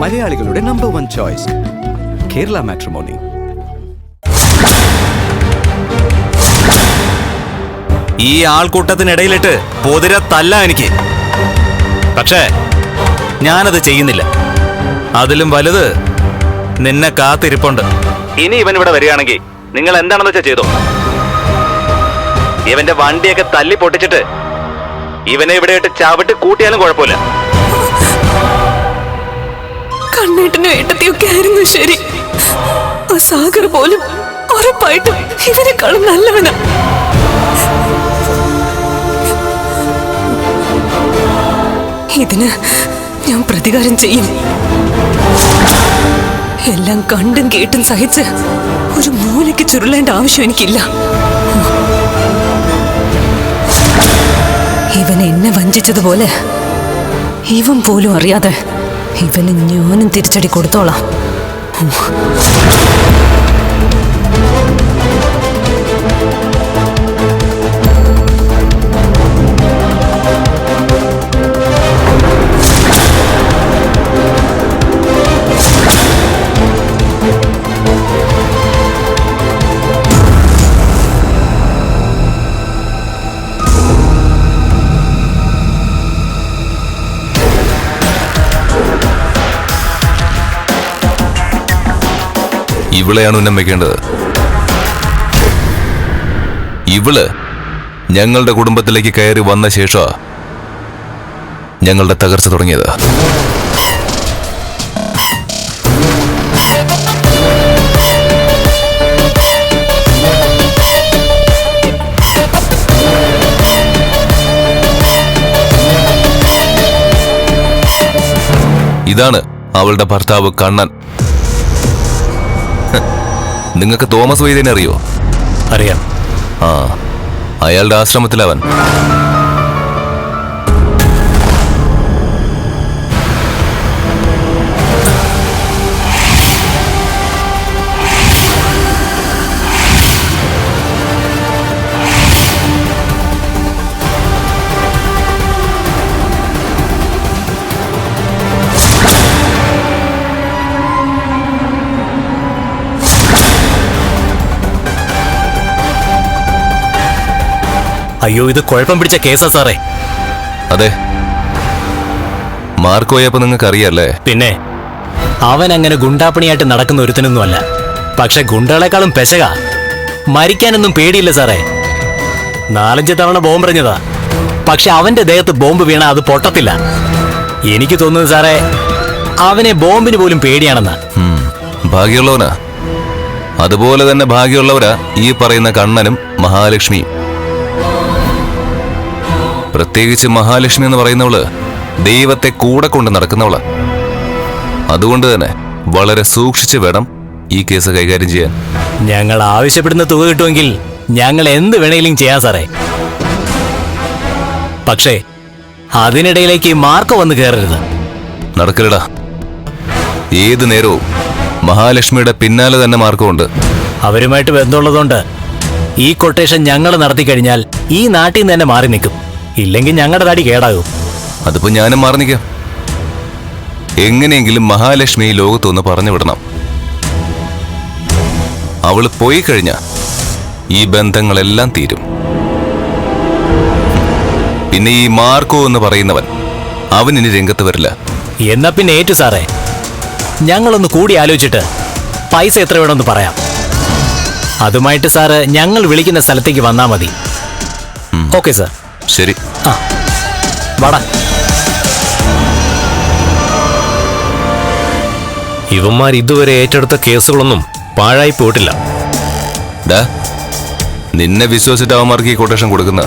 മലയാളികളുടെ number one choice Kerala matrimony ഈ ആൾക്കൂട്ടത്തിനിടയിലിട്ട് പൊതിര തല്ല എനിക്ക്. പക്ഷേ ഞാനത് ചെയ്യുന്നില്ല. അതിലും വലുത് നിന്നെ കാത്തിരിപ്പുണ്ട്. ഇനി ഇവൻ ഇവിടെ വരികയാണെങ്കിൽ നിങ്ങൾ എന്താണെന്ന് വെച്ചാൽ ചെയ്തോ? ഇവന്റെ വണ്ടിയൊക്കെ തല്ലി പൊട്ടിച്ചിട്ട് ഇവനെ ഇവിടെയിട്ട് ചവിട്ട് കൂട്ടിയാലും കുഴപ്പമില്ല. കണ്ണേട്ടനും ഏട്ടത്തിയൊക്കെ ആയിരുന്നു ശരി. ആ സാഗർ പോലും ഉറപ്പായിട്ടും ഇവരെക്കാളും നല്ലവനാ. ഇതിന് ഞാൻ പ്രതികാരം ചെയ്യും. എല്ലാം കണ്ടും കേട്ടും സഹിച്ച് ഒരു മൂലയ്ക്ക് ചുരുളേണ്ട ആവശ്യം എനിക്കില്ല. ഇവൻ എന്നെ വഞ്ചിച്ചതുപോലെ ഇവൻ പോലും അറിയാതെ ഇവന് ഞാനും തിരിച്ചടി കൊടുത്തോളാം. ഇവളെയാണ് ഉന്നം വെക്കേണ്ടത്. ഇവൾ ഞങ്ങളുടെ കുടുംബത്തിലേക്ക് കയറി വന്ന ശേഷം ഞങ്ങളുടെ തകർച്ച തുടങ്ങിയത്. ഇതാണ് അവളുടെ ഭർത്താവ് കണ്ണൻ. നിങ്ങൾക്ക് തോമസ് വൈദ്യനെ അറിയോ? അറിയാം. ആ അയാളുടെ ആശ്രമത്തിലവൻ. അയ്യോ ഇത് കുഴപ്പം പിടിച്ച കേസാ സാറേ. അതെ. മാർക്കോയപ്പോ നിങ്ങൾക്ക് അറിയാല്ലേ പിന്നെ അവൻ അങ്ങനെ ഗുണ്ടാപ്പണിയായിട്ട് നടക്കുന്ന ഒരുത്തനൊന്നുമല്ല. പക്ഷെ ഗുണ്ടകളെക്കാളും പെശക. മരിക്കാനൊന്നും പേടിയില്ല സാറേ. നാലഞ്ച് തവണ ബോംബെറിഞ്ഞതാ പക്ഷെ അവന്റെ ദേഹത്ത് ബോംബ് വീണ അത് പൊട്ടത്തില്ല. എനിക്ക് തോന്നുന്നത് സാറേ അവനെ ബോംബിന് പോലും പേടിയാണെന്നാ. ഭാഗ്യമുള്ളവനാ. അതുപോലെ തന്നെ ഭാഗ്യമുള്ളവരാ ഈ പറയുന്ന കണ്ണനും മഹാലക്ഷ്മിയും. പ്രത്യേകിച്ച് മഹാലക്ഷ്മി എന്ന് പറയുന്നവൾ ദൈവത്തെ കൂടെ കൊണ്ട് നടക്കുന്നവളാ. അതുകൊണ്ട് തന്നെ വളരെ സൂക്ഷിച്ച് വേണം ഈ കേസ് കൈകാര്യം ചെയ്യാൻ. ഞങ്ങൾ ആവശ്യപ്പെടുന്ന തുക കിട്ടുമെങ്കിൽ ഞങ്ങൾ എന്ത് വേണേലും ചെയ്യാം സാറേ. പക്ഷേ അതിനിടയിലേക്ക് മാർക്ക് വന്ന് കയറരുത്. നടക്കലടാ. ഏത് നേരവും മഹാലക്ഷ്മിയുടെ പിന്നാലെ തന്നെ മാർക്കമുണ്ട്. അവരുമായിട്ട് ബന്ധമുള്ളതുകൊണ്ട് ഈ കൊട്ടേഷൻ ഞങ്ങൾ നടത്തി കഴിഞ്ഞാൽ ഈ നാട്ടിൽ നിന്ന് തന്നെ മാറി നിൽക്കും. ഇല്ലെങ്കിൽ ഞങ്ങളുടെ തടി കേടാകും. അതിപ്പോ ഞാനും മാറി എങ്ങനെയെങ്കിലും മഹാലക്ഷ്മി ഈ ലോകത്തൊന്ന് പറഞ്ഞു വിടണം. അവൾ പോയി കഴിഞ്ഞ ഈ ബന്ധങ്ങളെല്ലാം തീരും. പിന്നെ ഈ മാർക്കോ എന്ന് പറയുന്നവൻ അവൻ ഇനി രംഗത്ത് വരില്ല. എന്നാ പിന്നെ ഏറ്റു സാറേ ഞങ്ങളൊന്ന് കൂടി ആലോചിച്ചിട്ട് പൈസ എത്ര വേണമെന്ന് പറയാം. അതുമായിട്ട് സാറ് ഞങ്ങൾ വിളിക്കുന്ന സ്ഥലത്തേക്ക് വന്നാൽ മതി. Okay sir. ശരി. ആ. വാടാ. ഇവന്മാർ ഇതുവരെ ഏറ്റെടുത്ത കേസുകളൊന്നും പാഴായി പോയിട്ടില്ല. ഡാ നിന്നെ വിശ്വസിച്ചിട്ട് അവന്മാർക്ക് ഈ കൊട്ടേഷൻ കൊടുക്കുന്ന.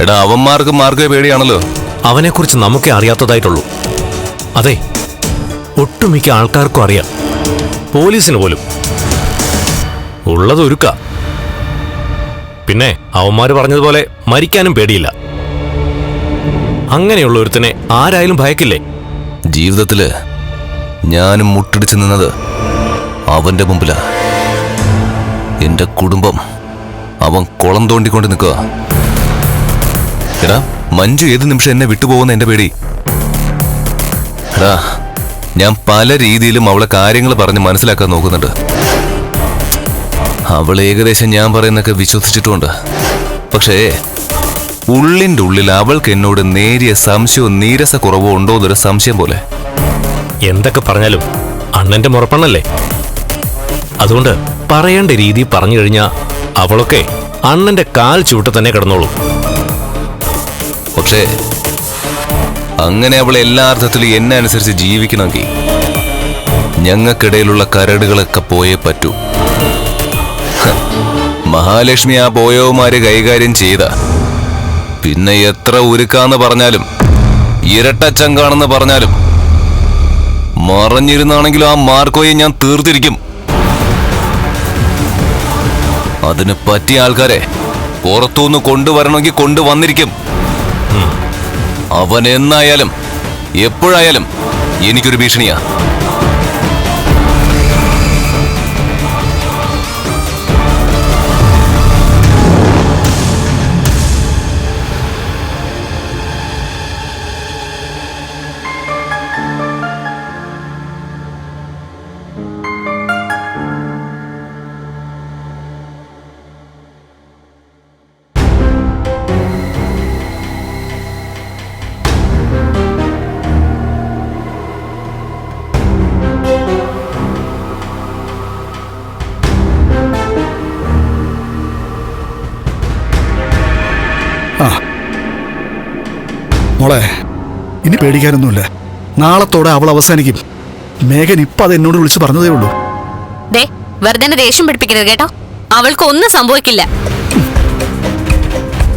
എടാ അവന്മാർക്ക് മാർക്കോ പേടിയാണല്ലോ. അവനെക്കുറിച്ച് നമുക്കേ അറിയാത്തതായിട്ടുള്ളൂ. അതെ ഒട്ടുമിക്ക ആൾക്കാർക്കും അറിയാം. പോലീസിന് പോലും. ഉള്ളത് ഒരുക്ക. പിന്നെ അവന്മാര് പറഞ്ഞതുപോലെ മരിക്കാനും പേടിയില്ല. അങ്ങനെയുള്ള ഒരുത്തനെ ആരായാലും ഭയക്കില്ലേ? ജീവിതത്തിൽ ഞാനും മുട്ടടിച്ചു നിന്നത് അവന്റെ മുമ്പിലാ. എന്റെ കുടുംബം അവൻ കുളം തോണ്ടിക്കൊണ്ട് നിൽക്കുക എടാ മഞ്ജു ഏത് നിമിഷം എന്നെ വിട്ടുപോകുന്ന എന്റെ പേടി? എടാ ഞാൻ പല രീതിയിലും അവളെ കാര്യങ്ങൾ പറഞ്ഞ് മനസ്സിലാക്കാൻ നോക്കുന്നുണ്ട്. അവൾ ഏകദേശം ഞാൻ പറയുന്നൊക്കെ വിശ്വസിച്ചിട്ടുണ്ട് പക്ഷേ ഉള്ളിന്റെ ഉള്ളിൽ അവൾക്ക് എന്നോട് നേരിയ സംശയവും നീരസ കുറവോ ഉണ്ടോ എന്നൊരു സംശയം പോലെ. എന്തൊക്കെ പറഞ്ഞാലും അണ്ണന്റെ മുറപ്പണ്ണല്ലേ? അതുകൊണ്ട് പറയേണ്ട രീതി പറഞ്ഞു കഴിഞ്ഞാൽ അവളൊക്കെ അണ്ണന്റെ കാൽ ചൂട്ട് തന്നെ കിടന്നോളൂ. പക്ഷേ അങ്ങനെ അവൾ എല്ലാ അർത്ഥത്തിലും എന്നെ അനുസരിച്ച് ജീവിക്കണമെങ്കിൽ ഞങ്ങൾക്കിടയിലുള്ള കരടുകളൊക്കെ പോയേ പറ്റൂ. മഹാലക്ഷ്മി ആ ബോയവുമാര് കൈകാര്യം ചെയ്ത. പിന്നെ എത്ര ഉരുക്കാന്ന് പറഞ്ഞാലും ഇരട്ടച്ചങ്കാണെന്ന് പറഞ്ഞാലും മറഞ്ഞിരുന്നാണെങ്കിലും ആ മാർക്കോയെ ഞാൻ തീർത്തിരിക്കും. അതിന് പറ്റിയ ആൾക്കാരെ പുറത്തുനിന്ന് കൊണ്ടുവരണമെങ്കിൽ കൊണ്ടുവന്നിരിക്കും. അവൻ എന്നായാലും എപ്പോഴായാലും എനിക്കൊരു ഭീഷണിയാ. മോളെ. ഇനി പേടിക്കാനൊന്നുമില്ല. നാളത്തോടെ അവൾ അവസാനിക്കും. മേഘൻ ഇപ്പൊ അത് എന്നോട് വിളിച്ച് പറഞ്ഞതേ ഉള്ളൂ. ദേ വെറുതെ ദേഷ്യം പിടിപ്പിക്കരുത് കേട്ടോ. അവൾക്ക് ഒന്നും സംഭവിക്കില്ല.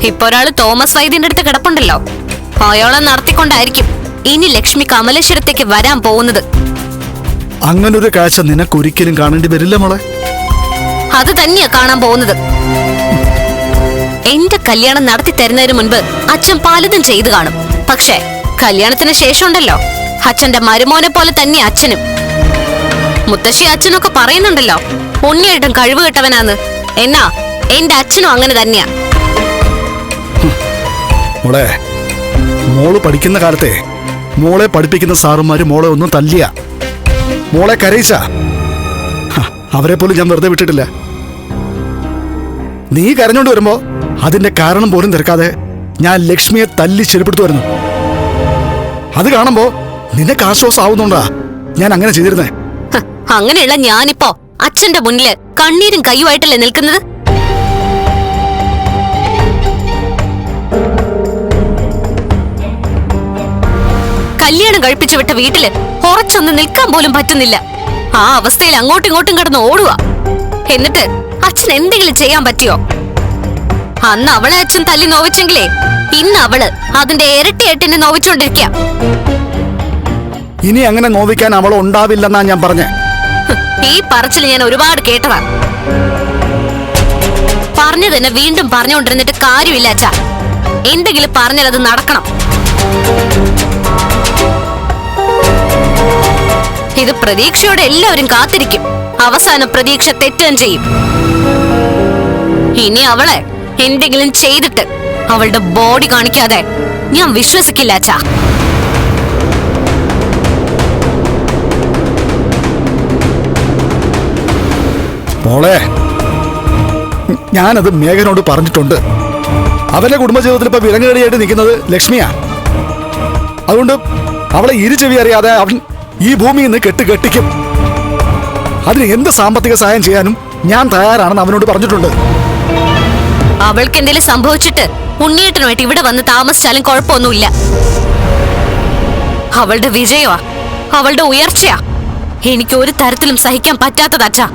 ഇപ്പൊ ഒരാൾ തോമസ് വൈദ്യന്റെ അടുത്ത് കിടപ്പുണ്ടല്ലോ. അയാളെ നടത്തിക്കൊണ്ടായിരിക്കും ഇനി ലക്ഷ്മി കമലേശ്വരത്തേക്ക് വരാൻ പോകുന്നത്. അങ്ങനൊരു കാഴ്ച നിനക്കൊരിക്കലും കാണേണ്ടി വരില്ല മോളെ. അത് തന്നെയാ കാണാൻ പോകുന്നത്. എന്റെ കല്യാണം നടത്തി തരുന്നതിന് മുൻപ് അച്ഛൻ പലതും ചെയ്തു കാണും. പക്ഷേ കല്യാണത്തിന് ശേഷമുണ്ടല്ലോ. അച്ഛന്റെ മരുമോനെ പോലെ തന്നെ അച്ഛനും. മുത്തശ്ശി അച്ഛനൊക്കെ പറയുന്നുണ്ടല്ലോ ഉണ്ണിയേട്ടൻ കഴിവ് കിട്ടവനാന്ന്. എന്നാ എന്റെ അച്ഛനും അങ്ങനെ തന്നെയാ. മോളെ മോൾ പഠിക്കുന്ന കാലത്തെ മോളെ പഠിപ്പിക്കുന്ന സാറുമാര് മോളെ ഒന്നും തല്ലിയ. മോളെ കരയിച്ച. അവരെ പോലും ഞാൻ വെറുതെ വിട്ടിട്ടില്ല. നീ കരഞ്ഞോണ്ട് വരുമ്പോ അതിന്റെ കാരണം പോലും തിരക്കാതെ ഞാൻ ലക്ഷ്മിയെ തല്ലി ചെരുപ്പെടുത്തുമായിരുന്നു അത് കാണുമ്പോ നിനക്ക് ആശ്വാസം ആവുന്നുണ്ടാ ഞാൻ അങ്ങനെ ചെയ്തിരുന്നേ. അങ്ങനെയുള്ള ഞാനിപ്പോ അച്ഛന്റെ മുന്നിൽ കണ്ണീരും കൈയുമായിട്ടല്ലേ നിൽക്കുന്നത്? കല്യാണം കഴിപ്പിച്ചു വിട്ട വീട്ടിൽ ഉറച്ചൊന്ന് നിൽക്കാൻ പോലും പറ്റുന്നില്ല. ആ അവസ്ഥയിൽ അങ്ങോട്ടും ഇങ്ങോട്ടും കിടന്ന് ഓടുക എന്നിട്ട് അച്ഛൻ എന്തെങ്കിലും ചെയ്യാൻ പറ്റിയോ? അന്ന് അവളെ അച്ഛൻ തല്ലി നോവിച്ചെങ്കിലേ ഇന്ന് അവൾ അതിന്റെ ഇരട്ടി എന്നെ നോവിച്ചോണ്ടിരിക്കാം. ഇനി അങ്ങനെ നോവിക്കാൻ അവൾ ഉണ്ടാവില്ലെന്നാ ഞാൻ പറഞ്ഞേ. ഈ പറച്ചിൽ ഞാൻ ഒരുപാട് കേട്ടതാ. പറഞ്ഞു തന്നെ വീണ്ടും പറഞ്ഞുകൊണ്ടിരുന്നിട്ട് കാര്യമില്ല അച്ഛാ. എന്തെങ്കിലും പറഞ്ഞാൽ അത് നടക്കണം. ഇത് പ്രതീക്ഷയോടെ എല്ലാവരും കാത്തിരിക്കും. അവസാന പ്രതീക്ഷ തെറ്റുകയും ചെയ്യും. ഇനി അവളെ എന്തെങ്കിലും ചെയ്തിട്ട് അവളുടെ ബോഡി കാണിക്കാതെ ഞാൻ വിശ്വസിക്കില്ല അച്ഛാ. മോളെ ഞാനത് മേഘനോട് പറഞ്ഞിട്ടുണ്ട്. അവന്റെ കുടുംബജീവിതത്തിൽ ഇപ്പൊ വിലങ്ങേടിയായിട്ട് നിൽക്കുന്നത് ലക്ഷ്മിയാ. അതുകൊണ്ട് അവളെ ഇരുചെവി അറിയാതെ അവൻ ഈ ഭൂമിയിൽ നിന്ന് കെട്ട് കെട്ടിക്കും. അതിന് എന്ത് സാമ്പത്തിക സഹായം ചെയ്യാനും ഞാൻ തയ്യാറാണെന്ന് അവനോട് പറഞ്ഞിട്ടുണ്ട്. അവൾക്ക് എന്തെങ്കിലും സംഭവിച്ചിട്ട് ഉണ്ണിയേട്ടനുമായിട്ട് ഇവിടെ വന്ന് താമസിച്ചാലും കുഴപ്പമൊന്നുമില്ല. അവളുടെ വിജയമാ അവളുടെ ഉയർച്ചയാ. എനിക്ക് ഒരു തരത്തിലും സഹിക്കാൻ പറ്റാത്തതച്ഛാ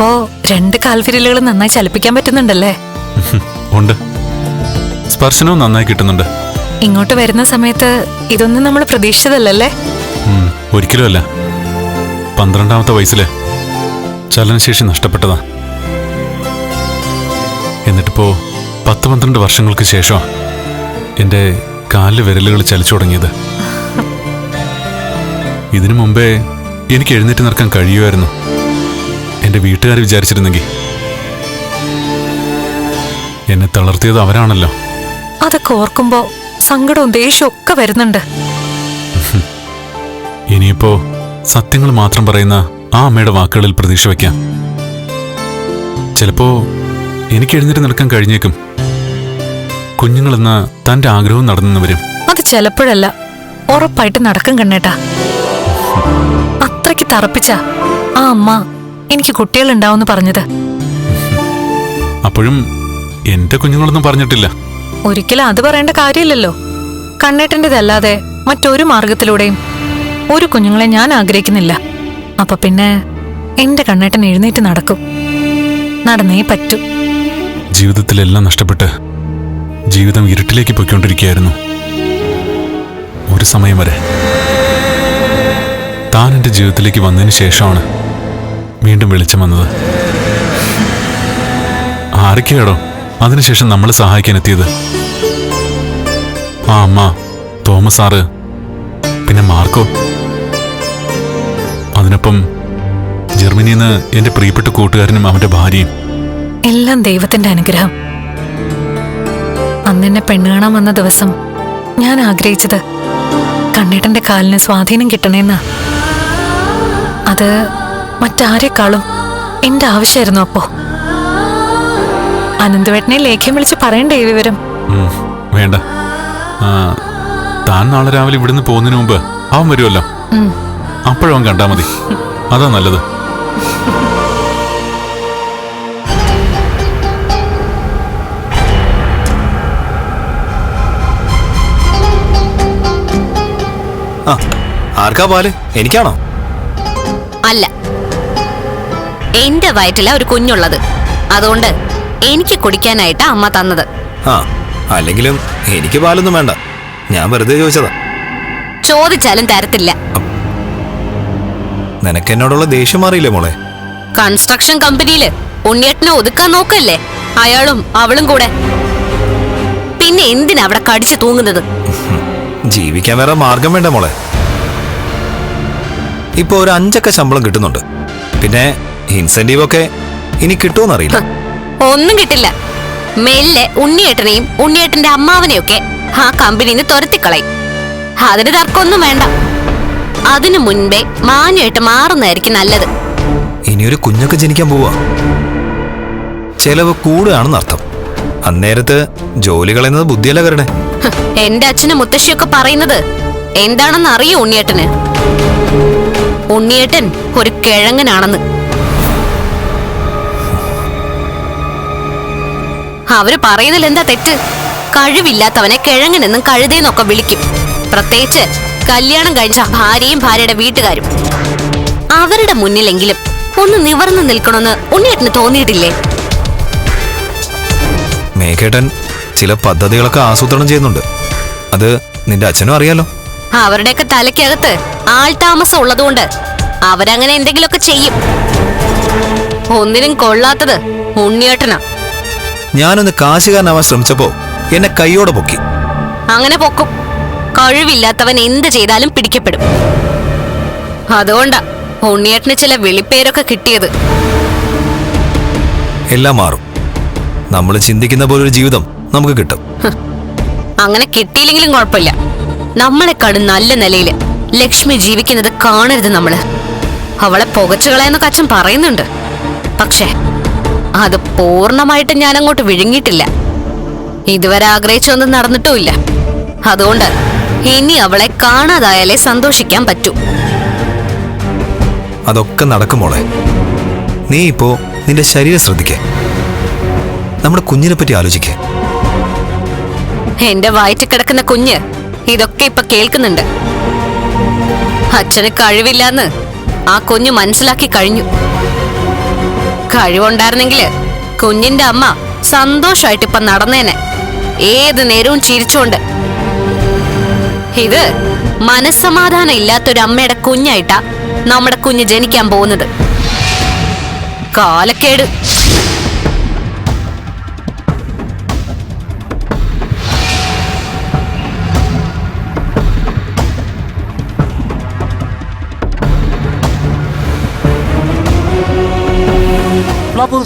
ഇപ്പോ രണ്ട് കാൽവിരലുകൾ നന്നായി ചലിപ്പിക്കാൻ പറ്റുന്നുണ്ടല്ലേ? ഉണ്ട്. സ്പർശനവും നന്നായി കിട്ടുന്നുണ്ട്. ഇങ്ങോട്ട് വരുന്ന സമയത്ത് ഇതൊന്നും നമ്മൾ പ്രതീക്ഷിച്ചതല്ലല്ലേ? ഒരിക്കലും ഒരിക്കലുമല്ല പന്ത്രണ്ടാമത്തെ വയസ്സിലെ ചലനശേഷി നഷ്ടപ്പെട്ടതാ. എന്നിട്ടിപ്പോ പത്ത് പന്ത്രണ്ട് വർഷങ്ങൾക്ക് ശേഷം എന്റെ കാലിൽ വിരലുകൾ ചലിച്ചു തുടങ്ങിയത്. ഇതിനു മുമ്പേ എനിക്ക് എഴുന്നേറ്റ് നിൽക്കാൻ കഴിയുമായിരുന്നു. എന്റെ വീട്ടുകാർ വിചാരിച്ചിരുന്നെങ്കിൽ. എന്നെ തളർത്തിയത് അവരാണല്ലോ. അതൊക്കെ ഓർക്കുമ്പോ സങ്കടവും ദേഷ്യവും ഒക്കെ വരുന്നുണ്ട്. ഇനിയിപ്പോ സത്യങ്ങൾ മാത്രം പറയുന്ന ആ അമ്മയുടെ വാക്കുകളിൽ പ്രതീക്ഷ വയ്ക്കാം ചിലപ്പോ എനിക്ക് എഴുന്നേറ്റ് നിൽക്കാൻ കഴിഞ്ഞേക്കും. കുഞ്ഞുങ്ങളെന്ന തന്റെ ആഗ്രഹവും നടന്നു വരും. അത് ചിലപ്പോഴല്ല ഉറപ്പായിട്ട് നടക്കും കണ്ണേട്ടാ. അത്രയ്ക്ക് തറപ്പിച്ച ആ അമ്മ എനിക്ക് കുട്ടികളുണ്ടാവുമെന്ന് പറഞ്ഞത്. അപ്പോഴും എന്റെ കുഞ്ഞുങ്ങളൊന്നും പറഞ്ഞിട്ടില്ല. ഒരിക്കലും അത് പറയേണ്ട കാര്യമില്ലല്ലോ. കണ്ണേട്ടന്റെതല്ലാതെ മറ്റൊരു മാർഗത്തിലൂടെയും ഒരു കുഞ്ഞുങ്ങളെ ഞാൻ ആഗ്രഹിക്കുന്നില്ല. അപ്പൊ പിന്നെ എന്റെ കണ്ണേട്ടൻ എഴുന്നേറ്റ് നടക്കും. നടന്നേ പറ്റൂ. ജീവിതത്തിലെല്ലാം നഷ്ടപ്പെട്ട് ജീവിതം ഇരുട്ടിലേക്ക് പൊയ്ക്കൊണ്ടിരിക്കുകയായിരുന്നു. ഒരു സമയം വരെ താൻ എന്റെ ജീവിതത്തിലേക്ക് വന്നതിന് ശേഷമാണ് വീണ്ടും വെളിച്ചം വന്നത്. ആരൊക്കെയാടോ? അതിനുശേഷം നമ്മളെ സഹായിക്കാൻ എത്തിയത്. ആ അമ്മ തോമസ് സാറ് പിന്നെ മാർക്കോ. അതിനൊപ്പം ജർമ്മനിയിൽ നിന്ന് എന്റെ പ്രിയപ്പെട്ട കൂട്ടുകാരനും അവന്റെ ഭാര്യയും. എല്ലാം ദൈവത്തിന്റെ അനുഗ്രഹം. അന്നെന്നെ പെണ്ണ് കാണാൻ വന്ന ദിവസം ഞാൻ ആഗ്രഹിച്ചത് കണ്ണേട്ടന്റെ കാലിന് സ്വാധീനം കിട്ടണേന്നാ. അത് മറ്റാരെക്കാളും എന്റെ ആവശ്യമായിരുന്നു അപ്പോ. അനന്തവേട്ടനെ ലേഖ്യം വിളിച്ച് പറയണ്ടേ ഈ വിവരം? വേണ്ട. ആ, താൻ നാളെ രാവിലെ ഇവിടുന്ന് പോകുന്നതിന് മുമ്പ് അവൻ വരുമല്ലോ. അപ്പോഴും അപ്പോഴവൻ കണ്ടാ മതി. അതാ നല്ലത്. ആ ആർക്കാ പാൽ? എനിക്കാണോ? അല്ല എന്റെ വയറ്റിലാ ഒരു കുഞ്ഞുള്ളത്. അതുകൊണ്ട് എനിക്ക് കുടിക്കാനായിട്ടാ അമ്മ തന്നത്. ആ അല്ലെങ്കിലും എനിക്ക് പാലൊന്നും വേണ്ട. ഞാൻ വെറുതെ ചോദിച്ചതാ. ചോദിച്ചാലും തരത്തില്ല. നിനക്ക് എന്നോടുള്ള ദേഷ്യം മാറിയില്ലേ മോളെ? കൺസ്ട്രക്ഷൻ കമ്പനിയിൽ ഉണ്ണിയേട്ടനെ ഒതുക്കാൻ നോക്കല്ലേ? അയാളും അവളും കൂടെ. പിന്നെ എന്തിനാ അവിടെ കടിച്ചു തൂങ്ങുന്നത്? ജീവിക്കാൻ വേറെ മാർഗം വേണ്ട മോളെ. ഇപ്പൊ ഒരു അഞ്ചൊക്കെ ശമ്പളം കിട്ടുന്നുണ്ട്. പിന്നെ ഇൻസെന്റീവ് ഒക്കെ ഇനി കിട്ടുമെന്നറിയില്ല. ഒന്നും കിട്ടില്ല. മെല്ലെ ഉണ്ണിയേട്ടനെയും ഉണ്ണിയേട്ടന്റെ അമ്മാവനെയൊക്കെ ആ കമ്പനിന്ന് തുരത്തിക്കളയും. അതിന് തർക്കമൊന്നും വേണ്ട. അതിനു മുൻപേ മാനുമായിട്ട് മാറുന്നതായിരിക്കും നല്ലത്. ഇനിയൊരു കുഞ്ഞൊക്കെ ജനിക്കാൻ പോവാ. ചെലവ് കൂടുകയാണെന്ന് അർത്ഥം. അന്നേരത്ത് ജോലി കളയുന്നത് ബുദ്ധിയല്ല കരണേ എന്റെ അച്ഛനും മുത്തശ്ശിയൊക്കെ പറയുന്നത് എന്താണെന്ന് അറിയോ ഉണ്ണിയേട്ടന്? ഉണ്ണിയേട്ടൻ ഒരു കിഴങ്ങനാണെന്ന്. അവർ പറയുന്നതിൽ എന്താ തെറ്റ്? കഴിവില്ലാത്തവനെ കിഴങ്ങനെന്നും കഴുതേന്നൊക്കെ വിളിക്കും. പ്രത്യേകിച്ച് കല്യാണം കഴിച്ച ഭാര്യയും ഭാര്യയുടെ വീട്ടുകാരും. അവരുടെ മുന്നിലെങ്കിലും ഒന്ന് നിവർന്നു നിൽക്കണമെന്ന് ഉണ്ണിയേട്ടന് തോന്നിയിട്ടില്ലേ? മേഘേട്ടൻ ചില പദ്ധതികളൊക്കെ ആസൂത്രണം ചെയ്യുന്നുണ്ട്. അത് നിന്റെ അച്ഛനും അറിയാലോ. അവരുടെയൊക്കെ തലയ്ക്കകത്ത് ആൾ താമസം ഉള്ളതുകൊണ്ട് അവരങ്ങനെ എന്തെങ്കിലുമൊക്കെ ചെയ്യും. ഒന്നിനും കൊള്ളാത്തത് ഉണ്ണിയേട്ടനാ. ഞാനൊന്ന് കാശുകാരനാവാൻ ശ്രമിച്ചപ്പോ എന്നെ കൈയോടെ പൊക്കി. അങ്ങനെ പൊക്കും. കഴിവില്ലാത്തവൻ എന്ത് ചെയ്താലും പിടിക്കപ്പെടും. അതുകൊണ്ടാ ഉണ്ണിയേട്ടന് ചില വെളിപ്പേരൊക്കെ കിട്ടിയത്. എല്ലാം മാറും. നമ്മൾ ചിന്തിക്കുന്ന പോലെ ഒരു ജീവിതം നമുക്ക് കിട്ടും. അങ്ങനെ കിട്ടിയില്ലെങ്കിലും കുഴപ്പമില്ല. നമ്മളെ നമ്മളെക്കാളും നല്ല നിലയിൽ ലക്ഷ്മി ജീവിക്കുന്നത് കാണരുത് നമ്മൾ. അവളെ പുകച്ചു കളയെന്നൊക്കെ അച്ഛൻ പറയുന്നുണ്ട്. പക്ഷേ അത് പൂർണമായിട്ട് ഞാൻ അങ്ങോട്ട് വിഴുങ്ങിയിട്ടില്ല. ഇതുവരെ ആഗ്രഹിച്ചൊന്നും നടന്നിട്ടുമില്ല. അതുകൊണ്ട് ഇനി അവളെ കാണാതായാലേ സന്തോഷിക്കാൻ പറ്റൂ. അതൊക്കെ നടക്കുമോളെ നീ ഇപ്പോ നിന്റെ ശരീരം ശ്രദ്ധിക്കേ. നമ്മുടെ കുഞ്ഞിനെ പറ്റി ആലോചിക്കേ. എന്റെ വയറ്റിൽ കിടക്കുന്ന കുഞ്ഞ് ഇതൊക്കെ ഇപ്പൊ കേൾക്കുന്നുണ്ട്. അച്ഛന് കഴിവില്ലാന്ന് ആ കുഞ്ഞ് മനസ്സിലാക്കി കഴിഞ്ഞു. കഴിവുണ്ടായിരുന്നെങ്കിൽ കുഞ്ഞിന്റെ അമ്മ സന്തോഷമായിട്ട് ഇപ്പൊ നടന്നേനെ. ഏത് നേരവും ചിരിച്ചുകൊണ്ട് ഇത് മനസ്സമാധാനം ഇല്ലാത്തൊരു അമ്മയുടെ കുഞ്ഞായിട്ടാ നമ്മുടെ കുഞ്ഞ് ജനിക്കാൻ പോകുന്നത്. കാലക്കേട്. Chapo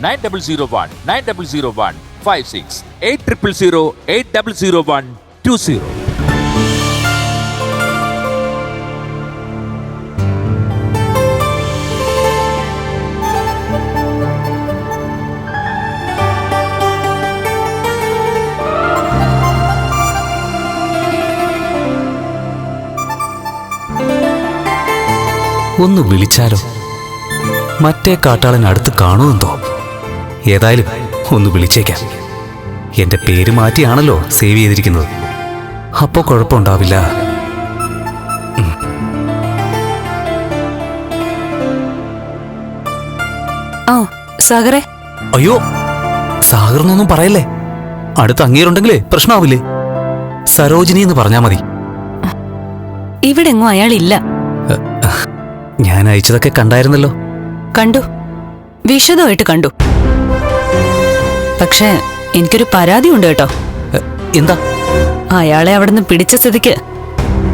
Nine double zero one nine double zero one five six eight triple zero eight double zero one two zero. ഒന്ന് വിളിച്ചാലോ മറ്റേ കാട്ടാളൻ അടുത്ത് കാണുമെന്തോ ഏതായാലും ഒന്ന് വിളിച്ചേക്കാം. എന്റെ പേര് മാറ്റിയാണല്ലോ സേവ് ചെയ്തിരിക്കുന്നത്. അപ്പോ കുഴപ്പമുണ്ടാവില്ല. ആ സാഗറെ. അയ്യോ സാഗറിനൊന്നും പറയല്ലേ? അടുത്ത് അങ്ങേരുണ്ടെങ്കിലേ പ്രശ്നമാവില്ലേ സരോജിനി എന്ന് പറഞ്ഞാ മതി. ഇവിടെങ്ങും അയാളില്ല. ഞാൻ അയച്ചതൊക്കെ കണ്ടായിരുന്നല്ലോ. കണ്ടു. വിശദമായിട്ട് കണ്ടു. പക്ഷേ എനിക്കൊരു പരാതി ഉണ്ട് കേട്ടോ. എന്താ? അയാളെ അവിടുന്ന് പിടിച്ച സ്ഥിതിക്ക്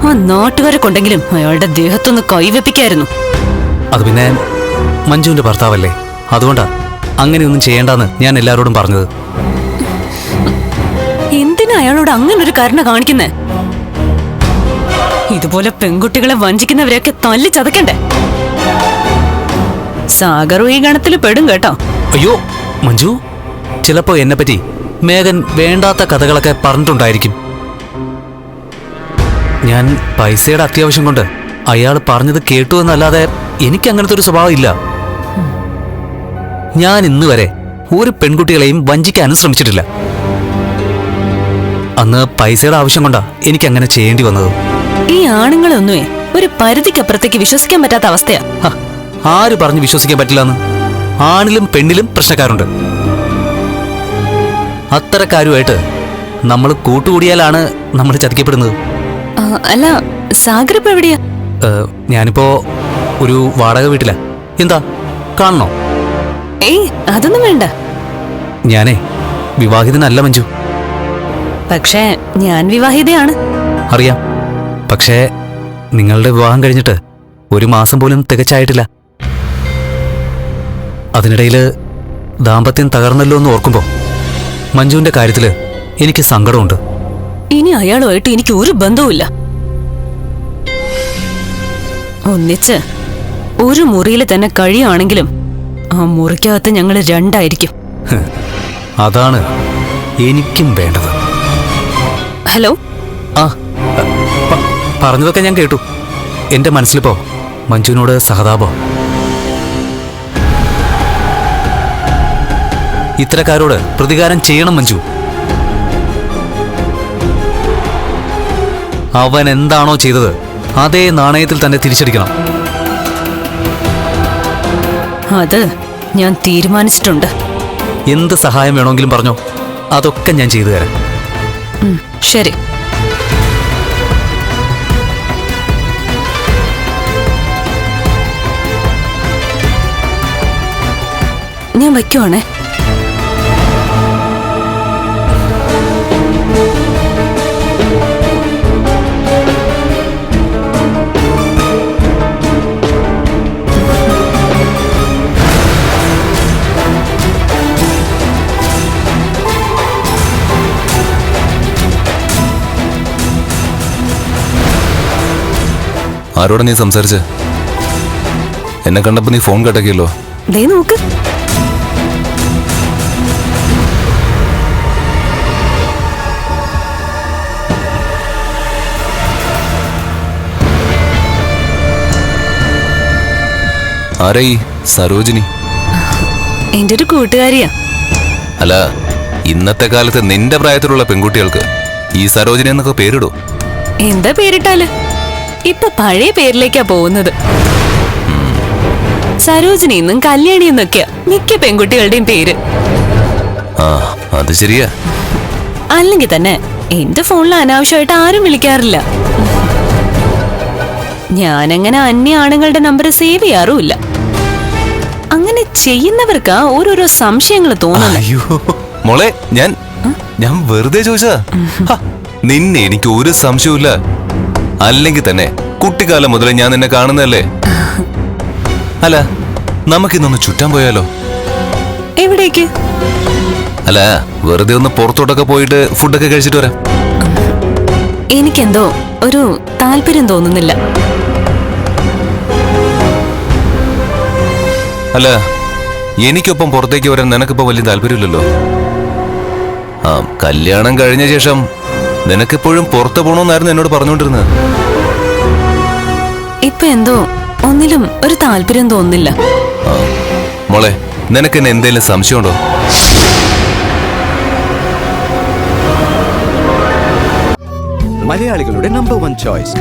ആ നാട്ടുകാരെ കൊണ്ടെങ്കിലും അയാളുടെ ദേഹത്തൊന്ന് കൈവെപ്പിക്കായിരുന്നു അത് പിന്നെ മഞ്ജുവിന്റെ ഭർത്താവല്ലേ? അതുകൊണ്ടാ അങ്ങനെയൊന്നും ചെയ്യേണ്ടെന്ന് ഞാൻ എല്ലാവരോടും പറഞ്ഞത്. എന്തിനാ അയാളോട് അങ്ങനെ ഒരു കരുണ കാണിക്കുന്നേ? ഇതുപോലെ പെൺകുട്ടികളെ വഞ്ചിക്കുന്നവരെയൊക്കെ തല്ലി ചതക്കണ്ടേ? സാഗറും ഈ ഗണത്തിൽ പെടും കേട്ടോ. അയ്യോ മഞ്ജു ചിലപ്പോ എന്നെപ്പറ്റി മേഘൻ വേണ്ടാത്ത കഥകളൊക്കെ പറഞ്ഞിട്ടുണ്ടായിരിക്കും. ഞാൻ പൈസയുടെ അത്യാവശ്യം കൊണ്ട് അയാൾ പറഞ്ഞത് കേട്ടു എന്നല്ലാതെ എനിക്ക് അങ്ങനത്തെ ഒരു സ്വഭാവം ഇല്ല. ഞാൻ ഇന്ന് വരെ ഒരു പെൺകുട്ടികളെയും വഞ്ചിക്കാനും ശ്രമിച്ചിട്ടില്ല. അന്ന് പൈസയുടെ ആവശ്യം കൊണ്ടാ എനിക്ക് അങ്ങനെ ചെയ്യേണ്ടി വന്നത്. ഈ ആണുങ്ങളൊന്നുമേ ഒരു പരിധിക്കപ്പുറത്തേക്ക് വിശ്വസിക്കാൻ പറ്റാത്ത അവസ്ഥയാ. ആര് പറഞ്ഞു വിശ്വസിക്കാൻ പറ്റില്ലെന്ന്? ആണിലും പെണ്ണിലും പ്രശ്നക്കാരുണ്ട്. അത്തരക്കാരുമായിട്ട് നമ്മൾ കൂട്ടുകൂടിയാലാണ് നമ്മൾ ചതിക്കപ്പെടുന്നത്. ആ, അല്ല സാഗർ ഇപ്പൊ എവിടെയാ? ഏഹ്, ഞാനിപ്പോ ഒരു വാടക വീട്ടില. എന്താ കാണണോ? ഏയ് അതൊന്നും വേണ്ട. ഞാനേ വിവാഹിതനല്ല മഞ്ജു. പക്ഷേ ഞാൻ വിവാഹിതയാണ്. അറിയാം. പക്ഷേ നിങ്ങളുടെ വിവാഹം കഴിഞ്ഞിട്ട് ഒരു മാസം പോലും തികച്ചായിട്ടില്ല. അതിനിടയിൽ ദാമ്പത്യം തകർന്നല്ലോ എന്ന് ഓർക്കുമ്പോ മഞ്ജുവിന്റെ കാര്യത്തിൽ എനിക്ക് സങ്കടമുണ്ട്. ഇനി അയാളുമായിട്ട് എനിക്ക് ഒരു ബന്ധവുമില്ല. ഒന്നിച്ച് ഒരു മുറിയിൽ തന്നെ കഴിയുകയാണെങ്കിലും ആ മുറിക്കകത്ത് ഞങ്ങൾ രണ്ടായിരിക്കും. അതാണ് എനിക്കും വേണ്ടത്. ഹലോ? ആ പറഞ്ഞതൊക്കെ ഞാൻ കേട്ടു. എന്റെ മനസ്സിലിപ്പോ മഞ്ജുവിനോട് സഹതാപം. ഇത്തരക്കാരോട് പ്രതികാരം ചെയ്യണം മഞ്ജു. അവൻ എന്താണോ ചെയ്തത് അതേ നാണയത്തിൽ തന്നെ തിരിച്ചടിക്കണം. അത് ഞാൻ തീരുമാനിച്ചിട്ടുണ്ട്. എന്ത് സഹായം വേണമെങ്കിലും പറഞ്ഞോ. അതൊക്കെ ഞാൻ ചെയ്തു തരാം. ശരി. ഞാൻ വയ്ക്കുവാണേ. ആരോടാ നീ സംസാരിച്ച്? എന്നെ കണ്ടപ്പോ നീ ഫോൺ കട്ടക്കിയല്ലോ. ദേ നോക്ക്. ആരായി സരോജിനി? എന്റെ ഒരു കൂട്ടുകാരിയാ. അല്ല ഇന്നത്തെ കാലത്ത് നിന്റെ പ്രായത്തിലുള്ള പെൺകുട്ടികൾക്ക് ഈ സരോജിനി എന്നൊക്കെ പേരിടോ? എന്താ പേരിട്ടാൽ? ഇപ്പൊ പഴയ പേരിലേക്കാ പോകുന്നത്. സരോജിനി എന്നും കല്യാണി എന്നൊക്കെയാ മിക്ക പെൺകുട്ടികളുടെയും പേര്. ആ അത് ശരിയാ. അല്ലെങ്കിൽ തന്നെ എന്റെ ഫോണിൽ അനാവശ്യമായിട്ട് ആരും വിളിക്കാറില്ല. ഞാനങ്ങനെ അന്യ ആണുങ്ങളുടെ നമ്പർ സേവ് ചെയ്യാറുമില്ല. അങ്ങനെ ചെയ്യുന്നവർക്ക് ഓരോരോ സംശയങ്ങൾ തോന്നുന്നു. അയ്യോ മോളെ ഞാൻ ഞാൻ വെറുതെ ചോദിച്ചാ നിന്നെ എനിക്ക് ഒരു സംശയവുമില്ല. അല്ലെങ്കിൽ തന്നെ കുട്ടിക്കാലം മുതലേ ഞാൻ നിന്നെ കാണുന്നതല്ലേ? അല്ല നമുക്കിന്നൊന്ന് ചുറ്റാൻ പോയാലോ? എവിടേക്ക്? അല്ല വെറുതെ ഒന്ന് പുറത്തോട്ടൊക്കെ പോയിട്ട് ഫുഡൊക്കെ കഴിച്ചിട്ട് വരാം. എനിക്കെന്തോ ഒരു താല്പര്യം തോന്നുന്നില്ല. അല്ല എനിക്കൊപ്പം പുറത്തേക്ക് വരാൻ നിനക്കിപ്പോ വലിയ താല്പര്യമില്ലല്ലോ? ആ കല്യാണം കഴിഞ്ഞ ശേഷം നിനക്കെപ്പോഴും പുറത്തു പോണോന്നായിരുന്നു എന്നോട് പറഞ്ഞുകൊണ്ടിരുന്നത് ഇപ്പൊ എന്തോ ഒന്നിലും ഒരു താല്പര്യം തോന്നില്ല മോളെ നിനക്ക് എന്നെ എന്തേലും സംശയമുണ്ടോ? മലയാളികളുടെ number one choice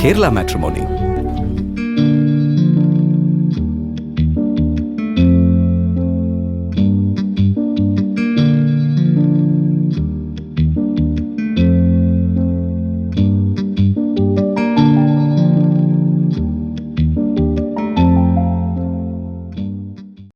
Kerala matrimony